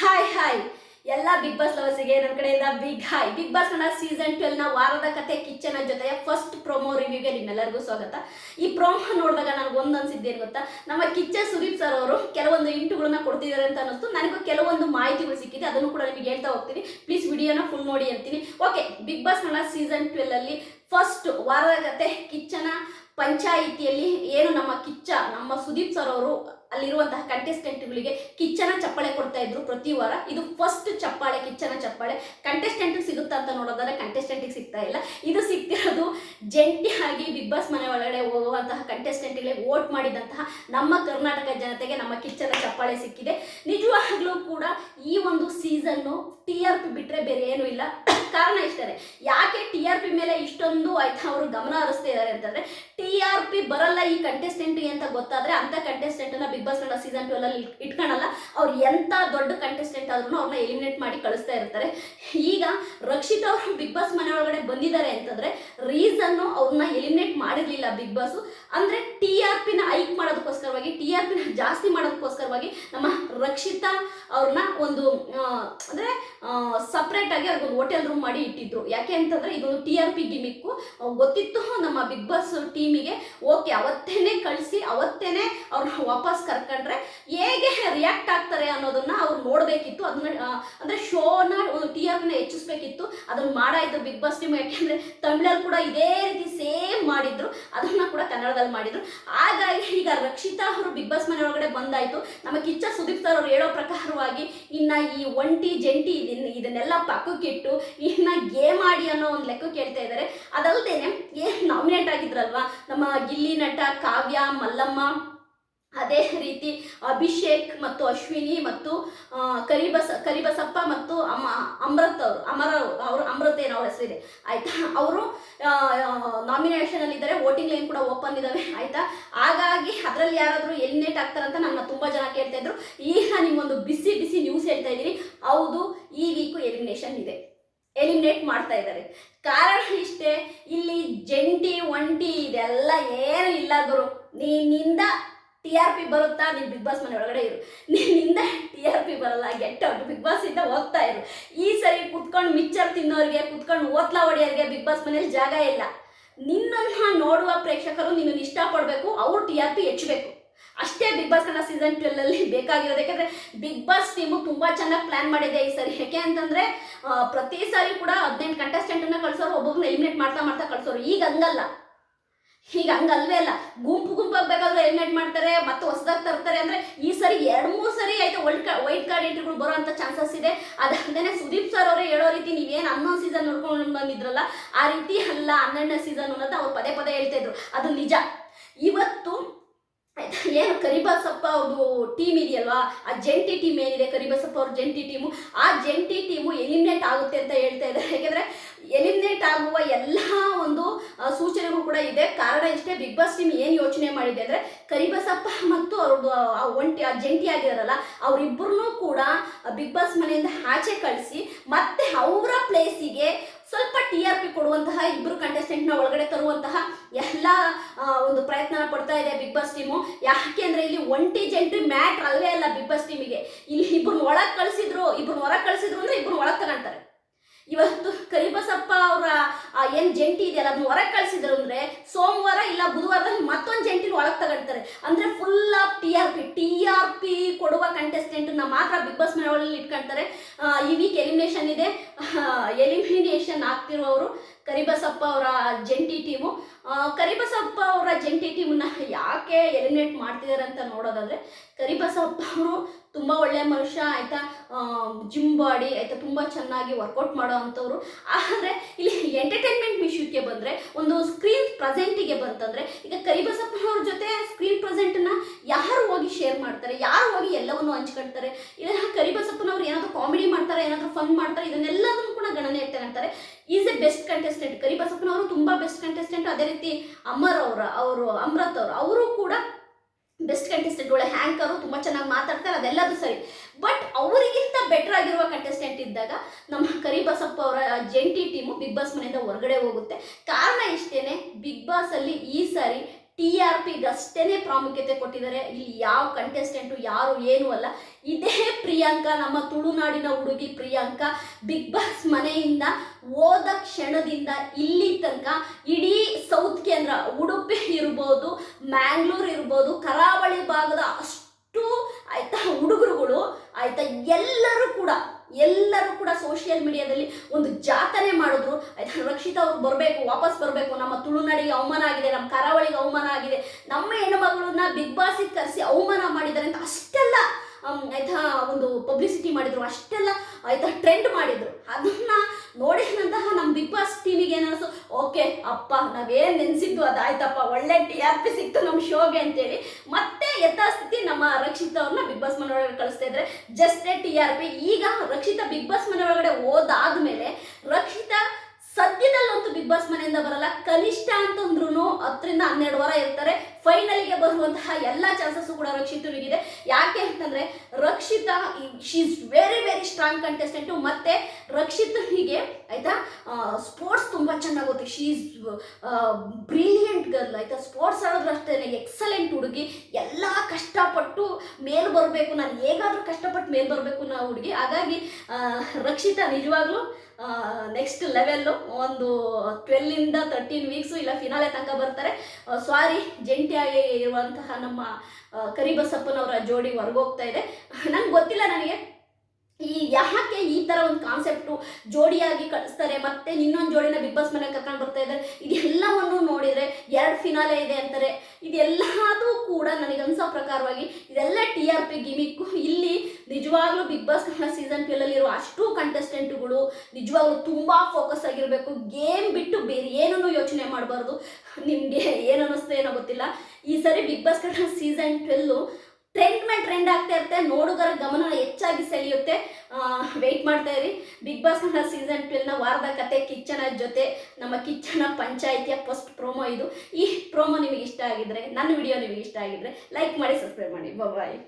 Hi hi ಎಲ್ಲ big boss ಲವರ್ಸಿಗೆ ನನ್ನ ಕಡೆಯಿಂದ big hi big boss Kannada season ಟ್ವೆಲ್ನ ವಾರದ ಕತೆ ಕಿಚ್ಚನ ಜೊತೆಯ ಫಸ್ಟ್ ಪ್ರೊಮೋ ರಿವ್ಯೂಗೆ ನಿಮ್ಮೆಲ್ಲರಿಗೂ ಸ್ವಾಗತ. ಈ ಪ್ರೊಮೋ ನೋಡಿದಾಗ ನನಗೆ ಒಂದು ಅನ್ಸಿದ್ದೇನು ಗೊತ್ತಾ? ನಮ್ಮ ಕಿಚ್ಚ ಸುದೀಪ್ ಸರ್ ಅವರು ಕೆಲವೊಂದು ಇಂಟುಗಳನ್ನ ಕೊಡ್ತಿದ್ದಾರೆ ಅಂತ ಅನ್ನಿಸ್ತು. ನನಗೂ ಕೆಲವೊಂದು ಮಾಹಿತಿಗಳು ಸಿಕ್ಕಿದೆ. ಅದನ್ನು ಕೂಡ ನಿಮಗೆ ಹೇಳ್ತಾ ಹೋಗ್ತೀನಿ. ಪ್ಲೀಸ್ ವಿಡಿಯೋನ ಫುಲ್ ನೋಡಿ ಅಂತೀನಿ. Okay big boss Kannada season twelve ಅಲ್ಲಿ ಫಸ್ಟ್ ವಾರದ ಕತೆ ಕಿಚ್ಚನ ಪಂಚಾಯಿತಿಯಲ್ಲಿ ಏನು ನಮ್ಮ ಕಿಚ್ಚ, ನಮ್ಮ ಸುದೀಪ್ ಸರ್ ಅವರು ಅಲ್ಲಿರುವಂತಹ ಕಂಟೆಸ್ಟೆಂಟ್ಗಳಿಗೆ ಕಿಚ್ಚನ ಚಪ್ಪಾಳೆ ಕೊಡ್ತಾ ಇದ್ರು ಪ್ರತಿ ವಾರ. ಇದು ಫಸ್ಟ್ ಚಪ್ಪಾಳೆ, ಕಿಚ್ಚನ ಚಪ್ಪಾಳೆ. ಕಂಟೆಸ್ಟೆಂಟ್ ಸಿಗುತ್ತಾ ಅಂತ ನೋಡೋದಾದ್ರೆ ಕಂಟೆಸ್ಟೆಂಟಿಗೆ ಸಿಗ್ತಾ ಇಲ್ಲ. ಇದು ಸಿಗ್ತಿರೋದು ಜಂಟಿಯಾಗಿ ಬಿಗ್ ಬಾಸ್ ಮನೆ ಒಳಗಡೆ ಹೋಗುವಂತಹ ಕಂಟೆಸ್ಟೆಂಟ್ಗಳಿಗೆ ವೋಟ್ ಮಾಡಿದಂತಹ ನಮ್ಮ ಕರ್ನಾಟಕ ಜನತೆಗೆ ನಮ್ಮ ಕಿಚ್ಚನ ಚಪ್ಪಾಳೆ ಸಿಕ್ಕಿದೆ. ನಿಜವಾಗ್ಲೂ ಕೂಡ ಈ ಒಂದು ಸೀಸನ್ನು ಟಿ ಆರ್ ಪಿ ಬಿಟ್ಟರೆ ಬೇರೆ ಏನೂ ಇಲ್ಲ. ಕಾರಣ ಇಷ್ಟೇ. ಯಾಕೆ ಟಿ ಆರ್ ಪಿ ಮೇಲೆ ಇಷ್ಟೊಂದು ಆಯ್ತಾ ಅವರು ಗಮನ ಹರಿಸ್ತಾ ಇದ್ದಾರೆ ಅಂತಂದ್ರೆ ಟಿ ಆರ್ ಪಿ ಬರಲ್ಲ ಈ ಕಂಟೆಸ್ಟೆಂಟ್ ಅಂತ ಗೊತ್ತಾದ್ರೆ ಅಂತ ಕಂಟೆಸ್ಟೆಂಟ್ ಅನ್ನ big boss Kannada season twelve ಅಲ್ಲಿ ಇಟ್ಕೊಳಲ್ಲ ಅವ್ರು ಎಂತ ದೊಡ್ಡ ಕಂಟೆಸ್ಟೆಂಟ್ ಆದ್ರೂ ಅವ್ರನ್ನ ಎಲಿಮಿನೇಟ್ ಮಾಡಿ ಕಳಿಸ್ತಾ ಇರ್ತಾರೆ. ಈಗ ರಕ್ಷಿತ್ ಅವರು ಬಿಗ್ ಬಾಸ್ ಮನೆ ಒಳಗಡೆ ಬಂದಿದ್ದಾರೆ ಅಂತಂದ್ರೆ ರೀಸನ್ ಅವ್ರನ್ನ ಎಲಿಮಿನೇಟ್ ಮಾಡಿರ್ಲಿಲ್ಲ ಬಿಗ್ ಬಾಸ್ ಅಂದ್ರೆ ಟಿ ಆರ್ ಪಿನ ಐಕ್ ಮಾಡೋದಕ್ಕೋಸ್ಕರವಾಗಿ ಟಿ ಆರ್ ಪಿನ ಜಾಸ್ತಿ ಮಾಡೋದಕ್ಕೋಸ್ಕರವಾಗಿ ನಮ್ಮ ರಕ್ಷಿತಾ ಅವ್ರನ್ನ ಒಂದು ಅಂದ್ರೆ ಸಪ್ರೇಟ್ ಆಗಿ ಅವ್ರಿಗೆ ಹೋಟೆಲ್ ರೂಮ್ ಮಾಡಿ ಇಟ್ಟಿದ್ರು. ಯಾಕೆ ಅಂತಂದ್ರೆ ಇದೊಂದು ಟಿ ಆರ್ ಪಿ ಗಿಮಿಕ್ಕು ಗೊತ್ತಿತ್ತು, ನಮ್ಮ ಬಿಗ್ ಬಾಸ್ ಟೀಮಿಗೆ ಓಕೆ ಅವತ್ತೇನೆ ಕಳಿಸಿ, ಅವತ್ತೇನೆ ಅವ್ರನ್ನ ವಾಪಸ್ ಕರ್ಕೊಂಡ್ರೆ ಹೇಗೆ ರಿಯಾಕ್ಟ್ ಆಗ್ತಾರೆ ಅನ್ನೋದನ್ನ ಅವ್ರು ನೋಡಬೇಕಿತ್ತು. ಅದನ್ನ ಅಂದ್ರೆ ಶೋನ ಟಿ ಆರ್ ಪಿನ ಹೆಚ್ಚಿಸ್ಬೇಕಿತ್ತು. ಅದನ್ನ ಮಾಡಾಯಿತು ಬಿಗ್ ಬಾಸ್ ಟೀಮ್ ಯಾಕೆಂದ್ರೆ ತಮಿಳಲ್ಲಿ ಕೂಡ ಇದೇ ರೀತಿ ಸೇಮ್ ಮಾಡಿದ್ರು. ಅದನ್ನ ಕೂಡ ಕನ್ನಡದಲ್ಲಿ ಮಾಡಿದ್ರು. ಹಾಗಾಗಿ ಈಗ ರಕ್ಷಿತಾ ಅವರು ಬಿಗ್ ಬಾಸ್ ಮನೆ ಒಳಗಡೆ ಬಂದಾಯ್ತು. ನಮ್ಮ ಕಿಚ್ಚ ಸುದೀಪ್ ಅವ್ರು ಹೇಳೋ ಪ್ರಕಾರವಾಗಿ ಇನ್ನ ಈ ಒಂಟಿ ಜಂಟಿ ಇದನ್ನ ಇದನ್ನೆಲ್ಲ ಪಕ್ಕಕ್ಕಿಟ್ಟು ಇನ್ನ ಗೇಮ್ ಆಡಿ ಅನ್ನೋ ಒಂದು ಲೆಕ್ಕ ಕೇಳ್ತಾ ಇದ್ದಾರೆ ಅದಲ್ದೇನೆ ಏನ್ ನಾಮಿನೇಟ್ ಆಗಿದ್ರಲ್ವಾ? ನಮ್ಮ ಗಿಲ್ಲಿ ನಟ ಕಾವ್ಯ, ಮಲ್ಲಮ್ಮ ಅದೇ ರೀತಿ ಅಭಿಷೇಕ್ ಮತ್ತು ಅಶ್ವಿನಿ ಮತ್ತು ಕರಿಬಸ, ಕರಿಬಸಪ್ಪ ಮತ್ತು ಅಮ್ಮ ಅಮೃತ್ ಅವರು, ಅಮರ ಅವರು ಅಮೃತ್ ಏನೋ ಅವ್ರ ಹೆಸರಿದೆ. ಆಯ್ತಾ? ಅವರು ನಾಮಿನೇಷನ್ ಅಲ್ಲಿ ಇದ್ದಾರೆ ವೋಟಿಂಗ್ ಲೈನ್ ಕೂಡ ಓಪನ್ ಇದಾವೆ. ಆಯ್ತಾ? ಹಾಗಾಗಿ ಅದರಲ್ಲಿ ಯಾರಾದರೂ ಎಲಿಮಿನೇಟ್ ಆಗ್ತಾರಂತ ನನ್ನ ತುಂಬಾ ಜನ ಕೇಳ್ತಾ ಇದ್ರು. ಈಗ ನಿಮ್ಗೊಂದು ಬಿಸಿ ಬಿಸಿ ನ್ಯೂಸ್ ಹೇಳ್ತಾ ಇದ್ದೀನಿ ಹೌದು, ಈ ವೀಕು ಎಲಿಮಿನೇಷನ್ ಇದೆ. ಎಲಿಮಿನೇಟ್ ಮಾಡ್ತಾ ಇದ್ದಾರೆ. ಕಾರಣ ಇಷ್ಟೇ, ಇಲ್ಲಿ ಜಂಟಿ, ಒಂಟಿ ಇದೆಲ್ಲ ಏನು ಇಲ್ಲ ಗುರು. ನಿನ್ನಿಂದ ಟಿ ಆರ್ ಪಿ ಬರುತ್ತಾ? ನೀನು ಬಿಗ್ ಬಾಸ್ ಮನೆ ಒಳಗಡೆ ಇರು. ನಿನ್ನಿಂದ ಟಿ ಆರ್ ಪಿ ಬರಲ್ಲ. ಗೆಟ್ ಔಟ್ ಬಿಗ್ ಬಾಸ್ ಇಂದ ಹೋಗ್ತಾ ಇರು. ಈ ಸರಿ ಕುತ್ಕೊಂಡು ಮಿಚ್ಚರ್ ತಿನ್ನೋರಿಗೆ, ಕುತ್ಕೊಂಡು ಓತ್ಲಾ ಹೊಡೆಯೋರಿಗೆ ಬಿಗ್ ಬಾಸ್ ಮನೇಲಿ ಜಾಗ ಇಲ್ಲ. ನಿನ್ನನ್ನು ನೋಡುವ ಪ್ರೇಕ್ಷಕರು ನಿನ್ನನ್ನು ಇಷ್ಟಪಡಬೇಕು. ಅವ್ರು ಟಿ ಆರ್ ಪಿ ಹೆಚ್ಚಬೇಕು. ಅಷ್ಟೇ big boss Kannada season twelve ಅಲ್ಲಿ ಬೇಕಾಗಿರೋದು. ಯಾಕಂದ್ರೆ ಬಿಗ್ ಬಾಸ್ ಟೀಮು ತುಂಬಾ ಚೆನ್ನಾಗಿ ಪ್ಲಾನ್ ಮಾಡಿದೆ ಈ ಸರಿ. ಯಾಕೆ ಅಂತಂದ್ರೆ ಪ್ರತಿ ಸಾರಿ ಕೂಡ ಹದಿನೆಂಟು ಕಂಟೆಸ್ಟೆಂಟ್ ಅನ್ನ ಕಳ್ಸೋರು ಒಬ್ಬೊಬ್ಬನ ಎಲಿಮಿನೇಟ್ ಮಾಡ್ತಾ ಮಾಡ್ತಾ ಕಳ್ಸೋರು. ಈಗ ಹಂಗಲ್ಲ. ಈಗ ಹಂಗಲ್ವೇ ಅಲ್ಲ. ಗುಂಪು ಗುಂಪು ಬೇಕಾದ್ರೆ ಎಲಿಮಿನೇಟ್ ಮಾಡ್ತಾರೆ, ಮತ್ತೆ ಹೊಸದಾಗಿ ತರ್ತಾರೆ ಅಂದ್ರೆ ಈ ಸರಿ ಎರಡು ಮೂರು ಸರಿ ಆಯ್ತು ವೈಟ್ ಕಾರ್ಡ್ ವೈಟ್ ಕಾರ್ಡ್ ಎಂಟ್ರಿಗಳು ಬರೋಂಥ ಚಾನ್ಸಸ್ ಇದೆ. ಅದಾದ್ಮೇಲೆ ಸುದೀಪ್ ಸರ್ ಅವರೇ ಹೇಳೋ ರೀತಿ ನೀವೇನು ಅನ್ನೋ ಸೀಸನ್ ನೋಡ್ಕೊಂಡು ಬಂದಿದ್ರಲ್ಲ, ಆ ರೀತಿ ಅಲ್ಲ ಹನ್ನೆರಡನೇ ಸೀಸನ್ ಅನ್ನೋದು ಅವ್ರು ಪದೇ ಪದೇ ಹೇಳ್ತಾ ಇದ್ರು. ಅದು ನಿಜ. ಇವತ್ತು ಏನು, ಕರಿಬಸಪ್ಪ ಅವ್ರದ್ದು ಟೀಮ್ ಇದೆಯಲ್ವಾ? ಆ ಜಂಟಿ ಟೀಮ್ ಏನಿದೆ? ಕರಿಬಸಪ್ಪ ಅವ್ರ ಜಂಟಿ ಟೀಮು ಆ ಜಂಟಿ ಟೀಮು ಎಲಿಮಿನೇಟ್ ಆಗುತ್ತೆ ಅಂತ ಹೇಳ್ತಾ ಇದ್ದಾರೆ. ಯಾಕೆಂದ್ರೆ ಎಲಿಮಿನೇಟ್ ಆಗುವ ಎಲ್ಲ ಒಂದು ಸೂಚನೆಗೂ ಕೂಡ ಇದೆ. ಕಾರಣ ಇಷ್ಟೇ ಬಿಗ್ ಬಾಸ್ ಟೀಮ್ ಏನು ಯೋಚನೆ ಮಾಡಿದೆ ಅಂದರೆ ಕರಿಬಸಪ್ಪ ಮತ್ತು ಅವ್ರದ್ದು ಆ, ಒಂಟಿ, ಆ ಜಂಟಿ ಆಗಿದಾರಲ್ಲ ಅವರಿಬ್ಬರನ್ನೂ ಕೂಡ ಬಿಗ್ ಬಾಸ್ ಮನೆಯಿಂದ ಆಚೆ ಕಳಿಸಿ, ಮತ್ತೆ ಅವರ ಪ್ಲೇಸಿಗೆ ಸ್ವಲ್ಪ ಟಿ ಆರ್ ಪಿ ಕೊಡುವಂತಹ ಇಬ್ಬರು ಕಂಟೆಸ್ಟೆಂಟ್ನ ಒಳಗಡೆ ತರುವಂತಹ ಎಲ್ಲ ಒಂದು ಪ್ರಯತ್ನ ಪಡ್ತಾ ಇದೆ ಬಿಗ್ ಬಾಸ್ ಟೀಮು ಯಾಕೆ ಅಂದ್ರೆ ಇಲ್ಲಿ ಒಂಟಿ ಜಂಟಿ ಮ್ಯಾಟ್ರ್ ಅಲ್ಲೇ ಅಲ್ಲ ಬಿಗ್ ಬಾಸ್ ಟೀಮಿಗೆ ಇಲ್ಲಿ ಇಬ್ಬರು ಒಳಗೆ ಕಳಿಸಿದ್ರು ಇಬ್ಬರು ಹೊರಗೆ ಕಳಿಸಿದ್ರು ಅಂದ್ರೆ ಇಬ್ಬರು ಒಳಗೆ ತಗೊಂತಾರೆ. ಇವತ್ತು ಕರಿಬಸಪ್ಪ ಅವರ ಏನು ಜಂಟಿ ಇದೆಯಲ್ಲ ಅದನ್ನ ಹೊರಗೆ ಕಳಿಸಿದ್ರು ಅಂದ್ರೆ ಸೋಮವಾರ ಇಲ್ಲ ಬುಧವಾರದಲ್ಲಿ ಮತ್ತೊಂದು ಜಂಟಿನ ಒಳಗೆ ತಗೊಳ್ತಾರೆ ಅಂದ್ರೆ full of T R P T R P ಕೊಡುವ ಕಂಟೆಸ್ಟೆಂಟ್ನ ಮಾತ್ರ ಬಿಗ್ ಬಾಸ್ ಮನೆಯಲ್ಲಿ ಇಟ್ಕೊಳ್ತಾರೆ ಈ ವೀಕ್ ಎಲಿಮಿನೇಷನ್ ಇದೆ. ಎಲಿಮಿನೇಷನ್ ಆಗ್ತಿರೋರು ಕರಿಬಸಪ್ಪ ಅವರ ಜಂಟಿ ಟೀಮು ಕರಿಬಸಪ್ಪ ಅವರ ಜಂಟಿ ಟೀಮನ್ನ ಯಾಕೆ ಎಲಿಮಿನೇಟ್ ಮಾಡ್ತಿದ್ದಾರೆ ಅಂತ ನೋಡೋದಾದ್ರೆ ಕರಿಬಸಪ್ಪ ಅವರು ತುಂಬ ಒಳ್ಳೆಯ ಮನುಷ್ಯ, ಆಯಿತಾ? ಜಿಮ್ ಬಾಡಿ ಆಯಿತಾ? ತುಂಬ ಚೆನ್ನಾಗಿ ವರ್ಕೌಟ್ ಮಾಡೋ ಅಂಥವ್ರು. ಆದರೆ ಇಲ್ಲಿ ಎಂಟರ್ಟೈನ್ಮೆಂಟ್ ವಿಷಯಕ್ಕೆ ಬಂದರೆ, ಒಂದು ಸ್ಕ್ರೀನ್ ಪ್ರೆಸೆಂಟಿಗೆ ಬಂತಂದರೆ, ಈಗ ಕರಿಬಸಪ್ಪನವ್ರ ಜೊತೆ ಸ್ಕ್ರೀನ್ ಪ್ರೆಸೆಂಟನ್ನು ಯಾರು ಹೋಗಿ ಶೇರ್ ಮಾಡ್ತಾರೆ? ಯಾರು ಹೋಗಿ ಎಲ್ಲವನ್ನು ಹಂಚ್ಕೊಳ್ತಾರೆ? ಇಲ್ಲ, ಕರಿಬಸಪ್ಪನವ್ರು ಏನಾದರೂ ಕಾಮಿಡಿ ಮಾಡ್ತಾರೆ, ಏನಾದರೂ ಫನ್ ಮಾಡ್ತಾರೆ, ಇದನ್ನೆಲ್ಲದನ್ನು ಕೂಡ ಹೇಳ್ತಾರೆ. ಅಂತಾರೆ ಈಸ್ ಎ ಬೆಸ್ಟ್ ಕಂಟೆಸ್ಟೆಂಟ್ ಕರಿಬಸಪ್ಪನವರು ತುಂಬಾ ಬೆಸ್ಟ್ ಕಂಟೆಸ್ಟೆಂಟ್ ಅದೇ ರೀತಿ ಅಮರ್ ಅವರ, ಅವರು ಅಮೃತ್ ಅವರು ಅವರು ಕೂಡ ಬೆಸ್ಟ್ ಕಂಟೆಸ್ಟೆಂಟ್ ಒಳ್ಳೆ ಹ್ಯಾಂಕರು ತುಂಬ ಚೆನ್ನಾಗಿ ಮಾತಾಡ್ತಾರೆ. ಅದೆಲ್ಲದು ಸರಿ. ಬಟ್ ಅವರಿಗಿಂತ ಬೆಟರ್ ಆಗಿರುವ ಕಂಟೆಸ್ಟೆಂಟ್ ಇದ್ದಾಗ ನಮ್ಮ ಕರಿಬಸಪ್ಪ ಅವರ ಜಂಟಿ ಟೀಮು ಬಿಗ್ ಬಾಸ್ ಮನೆಯಿಂದ ಹೊರಗಡೆ ಹೋಗುತ್ತೆ. ಕಾರಣ ಇಷ್ಟೇನೆ ಬಿಗ್ ಬಾಸ್ ಅಲ್ಲಿ ಈ ಸಾರಿ ಟಿ ಆರ್ ಪಿಗಷ್ಟೇ ಪ್ರಾಮುಖ್ಯತೆ ಕೊಟ್ಟಿದ್ದಾರೆ. ಇಲ್ಲಿ ಯಾವ ಕಂಟೆಸ್ಟೆಂಟು ಯಾರು, ಏನು ಅಲ್ಲ. ಇದೇ ಪ್ರೀ ಪ್ರಿಯಾಂಕಾ, ನಮ್ಮ ತುಳುನಾಡಿನ ಹುಡುಗಿ ಪ್ರಿಯಾಂಕಾ. ಬಿಗ್ ಬಾಸ್ ಮನೆಯಿಂದ ಹೋದ ಕ್ಷಣದಿಂದ ಇಲ್ಲಿ ತನಕ ಇಡೀ ಸೌತ್ ಕೇಂದ್ರ, ಉಡುಪಿ ಇರ್ಬೋದು ಮ್ಯಾಂಗ್ಳೂರು ಇರ್ಬೋದು, ಕರಾವಳಿ ಭಾಗದ ಅಷ್ಟು ಆಯ್ತಾ ಹುಡುಗರುಗಳು, ಆಯ್ತಾ ಎಲ್ಲರೂ ಕೂಡ ಎಲ್ಲರೂ ಕೂಡ ಸೋಷಿಯಲ್ ಮೀಡಿಯಾದಲ್ಲಿ ಒಂದು ಜಾತನೆ ಮಾಡಿದ್ರು ಆಯ್ತಾ ರಕ್ಷಿತಾ ಅವ್ರು ಬರಬೇಕು ವಾಪಸ್ ಬರಬೇಕು ನಮ್ಮ ತುಳುನಾಡಿಗೆ ಅವಮಾನ ಆಗಿದೆ, ನಮ್ಮ ಕರಾವಳಿಗೆ ಅವಮಾನ ಆಗಿದೆ. ನಮ್ಮ ಹೆಣ್ಣು ಮಗಳನ್ನ ಬಿಗ್ ಬಾಸಿಗೆ ಕರೆಸಿ ಅವಮಾನ ಮಾಡಿದ್ದಾರೆ ಅಂತ ಅಷ್ಟೆಲ್ಲ ಆಯ್ತಾ, ಒಂದು ಪಬ್ಲಿಸಿಟಿ ಮಾಡಿದ್ರು, ಅಷ್ಟೆಲ್ಲ, ಆಯ್ತಾ ಟ್ರೆಂಡ್ ಮಾಡಿದ್ರು. ಅದನ್ನ ನೋಡಿದಂತಹ ನಮ್ಮ ಬಿಗ್ ಬಾಸ್ ಟೀಮಿಗೆ ಏನಂತು ಓಕೆ, ಅಪ್ಪ, ನಾವೇನು ನೆನೆಸಿದ್ದು ಅದಾಯ್ತಪ್ಪ, ಒಳ್ಳೆ ಟಿ ಆರ್ ಪಿ ಸಿಕ್ತು ನಮ್ಮ ಶೋಗೆ ಅಂತೇಳಿ ಮತ್ತೆ ಯಥಾಸ್ಥಿತಿ ನಮ್ಮ ರಕ್ಷಿತಾ ಅವ್ರನ್ನ ಬಿಗ್ ಬಾಸ್ ಮನೆ ಒಳಗಡೆ ಕಳಿಸ್ತಾ ಇದ್ರೆ ಜಸ್ಟ್ ಟಿ ಆರ್ ಪಿ ಈಗ ರಕ್ಷಿತಾ ಬಿಗ್ ಬಾಸ್ ಮನೆ ಒಳಗಡೆ ಹೋದಾದ್ಮೇಲೆ ರಕ್ಷಿತಾ ಸದ್ಯದಲ್ಲಂತೂ ಬಿಗ್ ಬಾಸ್ ಮನೆಯಿಂದ ಬರಲ್ಲ. ಕನಿಷ್ಠ ಅಂತಂದ್ರೂ ಹತ್ತರಿಂದ ಹನ್ನೆರಡು ವಾರ ಇರ್ತಾರೆ. ಫೈನಲಿಗೆ ಬರುವಂತಹ ಎಲ್ಲ ಚಾನ್ಸಸ್ಸು ಕೂಡ ರಕ್ಷಿತರಿಗಿದೆ ಯಾಕೆ ಅಂತಂದ್ರೆ Rakshitha she is very very strong contestant ಮತ್ತೆ ರಕ್ಷಿತನಿಗೆ ಆಯ್ತಾ? ಸ್ಪೋರ್ಟ್ಸ್ ತುಂಬ ಚೆನ್ನಾಗಿ ಗೊತ್ತು ಶಿ ಈಸ್ ಬ್ರಿಲಿಯಂಟ್ ಗರ್ಲ್ ಆಯ್ತಾ? ಸ್ಪೋರ್ಟ್ಸ್ ಆಡಿದ್ರು ಅಷ್ಟೇ ಎಕ್ಸಲೆಂಟ್ ಹುಡುಗಿ. ಎಲ್ಲ ಕಷ್ಟಪಟ್ಟು ಮೇಲ್ ಬರಬೇಕು. ನಾನು ಹೇಗಾದ್ರೂ ಕಷ್ಟಪಟ್ಟು ಮೇಲ್ ಬರಬೇಕು ನಾವು ಹುಡುಗಿ. ಹಾಗಾಗಿ ರಕ್ಷಿತಾ ನಿಜವಾಗ್ಲೂ ನೆಕ್ಸ್ಟ್ ಲೆವೆಲ್ಲು ಒಂದು ಟ್ವೆಲ್ಲಿಂದ ತರ್ಟೀನ್ ವೀಕ್ಸು ಇಲ್ಲ ಫಿನಾಲೆ ತನಕ ಬರ್ತಾರೆ. ಸಾರಿ ಜಂಟಿಯಾಗಿ ಇರುವಂತಹ ನಮ್ಮ ಕರಿಬಸಪ್ಪನವರ ಜೋಡಿ ಹೊರಗೋಗ್ತಾ ಇದೆ. ನಂಗೆ ಗೊತ್ತಿಲ್ಲ ನನಗೆ. ಈ ಯಾಕೆ ಈ ಥರ ಒಂದು ಕಾನ್ಸೆಪ್ಟು ಜೋಡಿಯಾಗಿ ಕಳಿಸ್ತಾರೆ, ಮತ್ತೆ ಇನ್ನೊಂದು ಜೋಡಿನ ಬಿಗ್ ಬಾಸ್ ಮನೆಗೆ ಕರ್ಕೊಂಡು ಬರ್ತಾ ಇದ್ದಾರೆ ಇದೆಲ್ಲವನ್ನು ನೋಡಿದರೆ ಎರಡು ಫಿನಾಲೆ ಇದೆ ಅಂತಾರೆ. ಇದೆಲ್ಲದೂ ಕೂಡ ನನಗೆ ಅನ್ಸೋ ಪ್ರಕಾರವಾಗಿ ಇದೆಲ್ಲ ಟಿ ಆರ್ ಪಿ ಗಿಮಿಕ್ಕು ಇಲ್ಲಿ ನಿಜವಾಗ್ಲೂ ಬಿಗ್ ಬಾಸ್ ಕನ್ನಡ ಸೀಸನ್ ಟ್ವೆಲ್ಲಲ್ಲಿರೋ ಅಷ್ಟು ಕಂಟೆಸ್ಟೆಂಟ್ಗಳು ನಿಜವಾಗ್ಲೂ ತುಂಬ ಫೋಕಸ್ ಆಗಿರಬೇಕು. ಗೇಮ್ ಬಿಟ್ಟು ಬೇರೆ ಏನನ್ನೂ ಯೋಚನೆ ಮಾಡಬಾರ್ದು. ನಿಮಗೆ ಏನು ಏನೋ ಗೊತ್ತಿಲ್ಲ. ಈ ಸರಿ big boss Kannada season twelve trend ಮೇಲೆ ಟ್ರೆಂಡ್ ಆಗ್ತಾ ಇರುತ್ತೆ, ನೋಡುಗರ ಗಮನ ಹೆಚ್ಚಾಗಿ ಸೆಳೆಯುತ್ತೆ. ವೆಯ್ಟ್ ಮಾಡ್ತಾ ಇರಿ. ಬಿಗ್ ಬಾಸ್ನ ಸೀಸನ್ ಟ್ವೆಲ್ನ ವಾರದ ಕತೆ ಕಿಚ್ಚನ ಜೊತೆ, ನಮ್ಮ ಕಿಚ್ಚನ ಪಂಚಾಯಿತಿಯ ಫಸ್ಟ್ ಪ್ರೋಮೋ ಇದು. ಈ ಪ್ರೋಮೋ ನಿಮಗೆ ಇಷ್ಟ ಆಗಿದ್ರೆ, ನನ್ನ ವಿಡಿಯೋ ನಿಮಗೆ ಇಷ್ಟ ಆಗಿದ್ರೆ ಲೈಕ್ ಮಾಡಿ ಸಬ್ಸ್ಕ್ರೈಬ್ ಮಾಡಿ. ಬಾಯ್